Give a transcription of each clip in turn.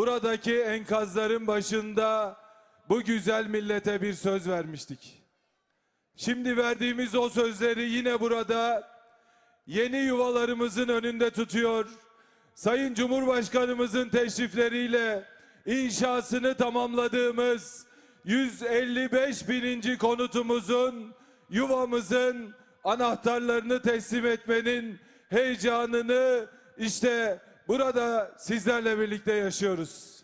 buradaki enkazların başında bu güzel millete bir söz vermiştik. Şimdi verdiğimiz o sözleri yine burada yeni yuvalarımızın önünde tutuyor. Sayın Cumhurbaşkanımızın teşrifleriyle inşasını tamamladığımız 155 bininci konutumuzun yuvamızın anahtarlarını teslim etmenin heyecanını işte burada sizlerle birlikte yaşıyoruz.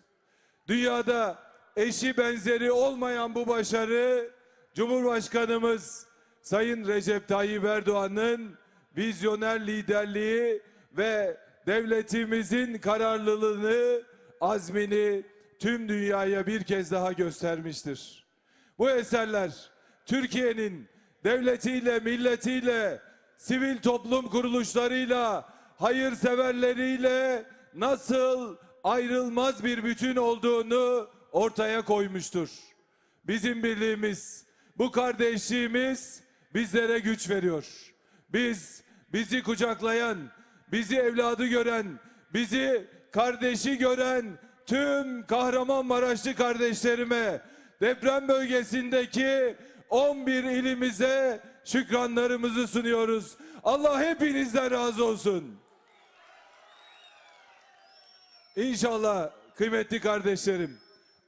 Dünyada eşi benzeri olmayan bu başarı Cumhurbaşkanımız Sayın Recep Tayyip Erdoğan'ın vizyoner liderliği ve devletimizin kararlılığını, azmini tüm dünyaya bir kez daha göstermiştir. Bu eserler Türkiye'nin devletiyle, milletiyle, sivil toplum kuruluşlarıyla, hayırseverleriyle nasıl ayrılmaz bir bütün olduğunu ortaya koymuştur. Bizim birliğimiz, bu kardeşliğimiz bizlere güç veriyor. Biz, bizi kucaklayan, bizi evladı gören, bizi kardeşi gören tüm Kahramanmaraşlı kardeşlerime, deprem bölgesindeki 11 ilimize şükranlarımızı sunuyoruz. Allah hepinizden razı olsun. İnşallah kıymetli kardeşlerim,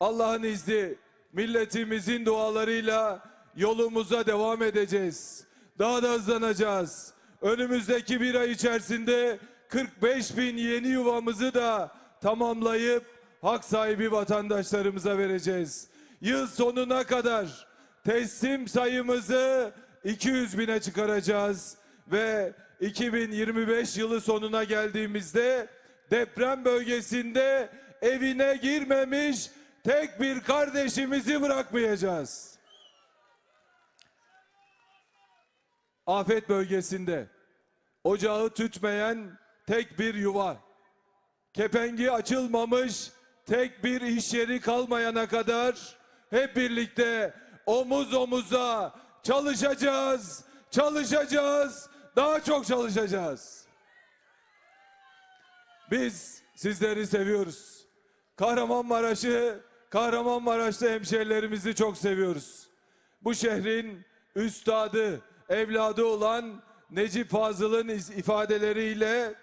Allah'ın izni, milletimizin dualarıyla yolumuza devam edeceğiz. Daha da hızlanacağız. Önümüzdeki bir ay içerisinde 45 bin yeni yuvamızı da tamamlayıp hak sahibi vatandaşlarımıza vereceğiz. Yıl sonuna kadar teslim sayımızı 200 bine çıkaracağız ve 2025 yılı sonuna geldiğimizde deprem bölgesinde evine girmemiş tek bir kardeşimizi bırakmayacağız. Afet bölgesinde ocağı tütmeyen tek bir yuva, kepengi açılmamış tek bir iş yeri kalmayana kadar hep birlikte omuz omuza çalışacağız, çalışacağız, daha çok çalışacağız. Biz sizleri seviyoruz. Kahramanmaraş'ı, Kahramanmaraşlı hemşehrilerimizi çok seviyoruz. Bu şehrin üstadı, evladı olan Necip Fazıl'ın ifadeleriyle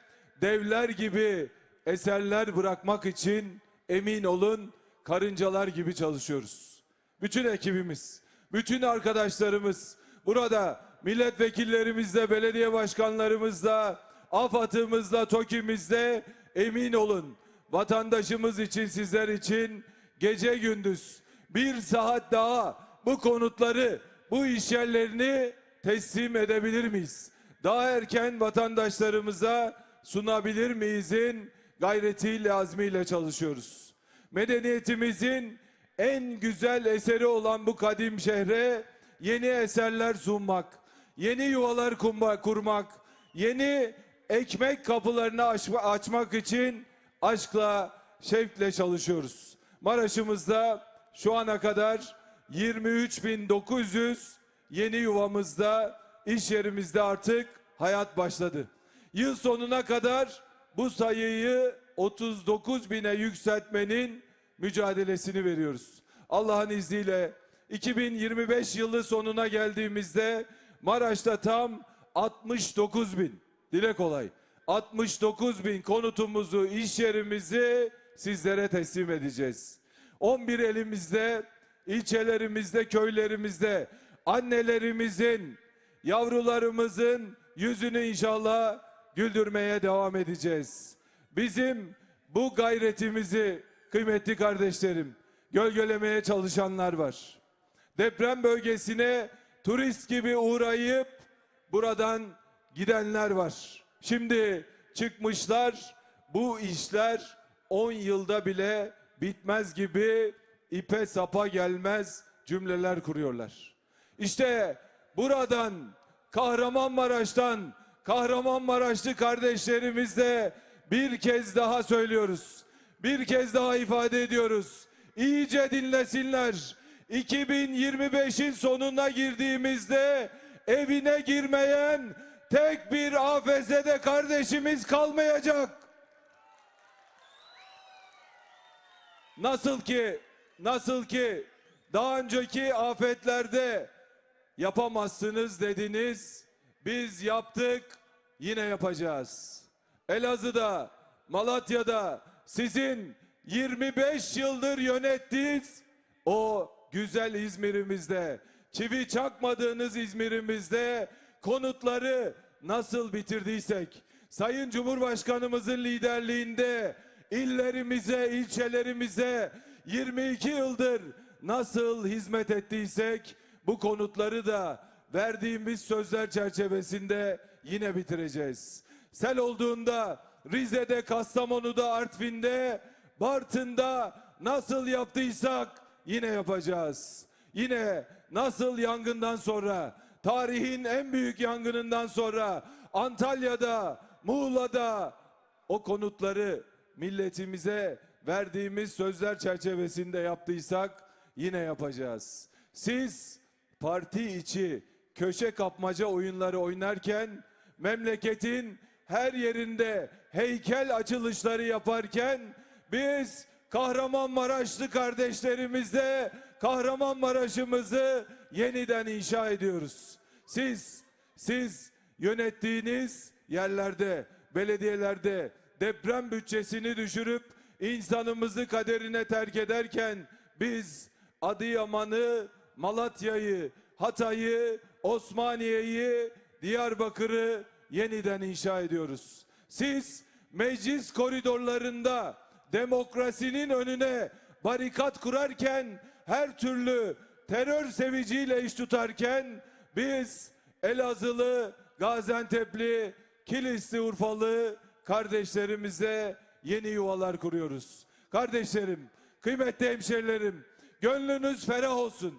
devler gibi eserler bırakmak için emin olun karıncalar gibi çalışıyoruz. Bütün ekibimiz, bütün arkadaşlarımız, burada milletvekillerimizle, belediye başkanlarımızla, AFAD'ımızla, TOKİ'mizle emin olun vatandaşımız için, sizler için gece gündüz bir saat daha bu konutları, bu iş yerlerini teslim edebilir miyiz? Daha erken vatandaşlarımıza sunabilir miyizin gayretiyle, azmiyle çalışıyoruz. Medeniyetimizin en güzel eseri olan bu kadim şehre yeni eserler sunmak, yeni yuvalar kurmak, yeni ekmek kapılarını aç- açmak için aşkla, şevkle çalışıyoruz. Maraş'ımızda şu ana kadar 23.900 yeni yuvamızda, iş yerimizde artık hayat başladı. Yıl sonuna kadar bu sayıyı 39 bine yükseltmenin mücadelesini veriyoruz. Allah'ın izniyle 2025 yılı sonuna geldiğimizde Maraş'ta tam 69 bin, dile kolay, 69 bin konutumuzu, iş yerimizi sizlere teslim edeceğiz. 11 elimizde, ilçelerimizde, köylerimizde annelerimizin, yavrularımızın yüzünü inşallah güldürmeye devam edeceğiz. Bizim bu gayretimizi kıymetli kardeşlerim gölgelemeye çalışanlar var. Deprem bölgesine turist gibi uğrayıp buradan gidenler var. Şimdi çıkmışlar bu işler 10 yılda bile bitmez gibi ipe sapa gelmez cümleler kuruyorlar. İşte buradan Kahramanmaraş'tan Kahramanmaraşlı kardeşlerimizle bir kez daha söylüyoruz. Bir kez daha ifade ediyoruz. İyice dinlesinler. 2025'in sonuna girdiğimizde evine girmeyen tek bir AFS'de kardeşimiz kalmayacak. Nasıl ki nasıl ki daha önceki afetlerde yapamazsınız dediniz. Biz yaptık, yine yapacağız. Elazığ'da, Malatya'da sizin 25 yıldır yönettiğiniz o güzel İzmir'imizde, çivi çakmadığınız İzmir'imizde konutları nasıl bitirdiysek, Sayın Cumhurbaşkanımızın liderliğinde illerimize, ilçelerimize 22 yıldır nasıl hizmet ettiysek bu konutları da verdiğimiz sözler çerçevesinde yine bitireceğiz. Sel olduğunda Rize'de, Kastamonu'da, Artvin'de, Bartın'da nasıl yaptıysak yine yapacağız. Yine nasıl yangından sonra, tarihin en büyük yangınından sonra Antalya'da, Muğla'da o konutları milletimize verdiğimiz sözler çerçevesinde yaptıysak yine yapacağız. Siz parti içi köşe kapmaca oyunları oynarken memleketin her yerinde heykel açılışları yaparken biz Kahramanmaraşlı kardeşlerimizle Kahramanmaraş'ımızı yeniden inşa ediyoruz. Siz siz yönettiğiniz yerlerde, belediyelerde deprem bütçesini düşürüp insanımızı kaderine terk ederken biz Adıyaman'ı, Malatya'yı, Hatay'ı, Osmaniye'yi, Diyarbakır'ı yeniden inşa ediyoruz. Siz meclis koridorlarında demokrasinin önüne barikat kurarken her türlü terör seviciyle iş tutarken biz Elazığlı, Gaziantep'li, Kilisli, Urfalı kardeşlerimize yeni yuvalar kuruyoruz. Kardeşlerim, kıymetli hemşerilerim, gönlünüz ferah olsun.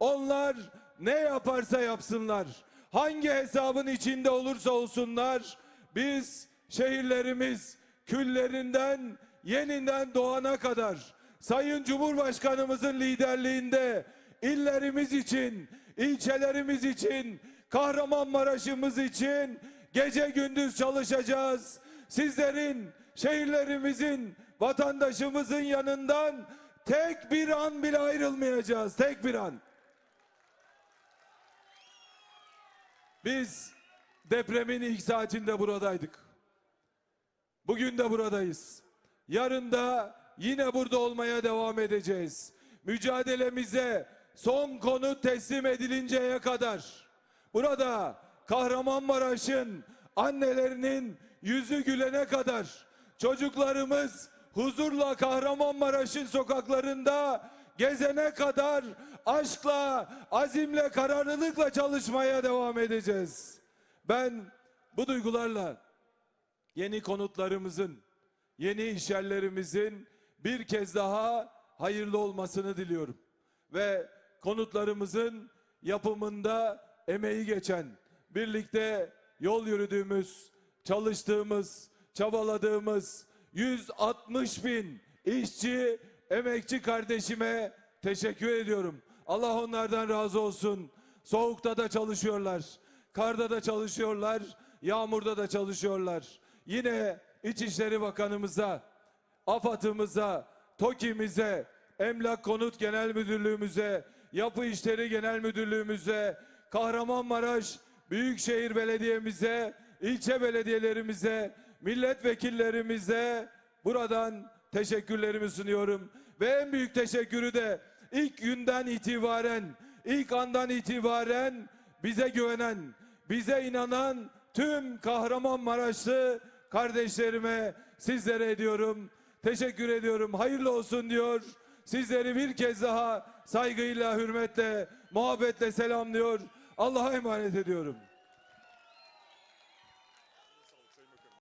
Onlar ne yaparsa yapsınlar, hangi hesabın içinde olursa olsunlar, biz şehirlerimiz küllerinden yeniden doğana kadar Sayın Cumhurbaşkanımızın liderliğinde illerimiz için, ilçelerimiz için, Kahramanmaraş'ımız için gece gündüz çalışacağız. Sizlerin, şehirlerimizin, vatandaşımızın yanından tek bir an bile ayrılmayacağız. Tek bir an. Biz depremin ilk saatinde buradaydık. Bugün de buradayız. Yarın da yine burada olmaya devam edeceğiz. Mücadelemize son konu teslim edilinceye kadar burada Kahramanmaraş'ın annelerinin yüzü gülene kadar çocuklarımız huzurla Kahramanmaraş'ın sokaklarında gezene kadar aşkla, azimle, kararlılıkla çalışmaya devam edeceğiz. Ben bu duygularla yeni konutlarımızın, yeni iş yerlerimizin bir kez daha hayırlı olmasını diliyorum. Ve konutlarımızın yapımında emeği geçen, birlikte yol yürüdüğümüz, çalıştığımız, çabaladığımız 160 bin işçi, emekçi kardeşime teşekkür ediyorum. Allah onlardan razı olsun. Soğukta da çalışıyorlar, karda da çalışıyorlar, yağmurda da çalışıyorlar. Yine İçişleri Bakanımıza, AFAD'ımıza, TOKİ'mize, Emlak Konut Genel Müdürlüğümüze, Yapı İşleri Genel Müdürlüğümüze, Kahramanmaraş Büyükşehir Belediye'mize, ilçe belediyelerimize, milletvekillerimize buradan teşekkürlerimi sunuyorum. Ve en büyük teşekkürü de ilk günden itibaren, ilk andan itibaren bize güvenen, bize inanan tüm Kahramanmaraşlı kardeşlerime, sizlere ediyorum. Teşekkür ediyorum. Hayırlı olsun diyor. Sizleri bir kez daha saygıyla, hürmetle, muhabbetle selamlıyor. Allah'a emanet ediyorum.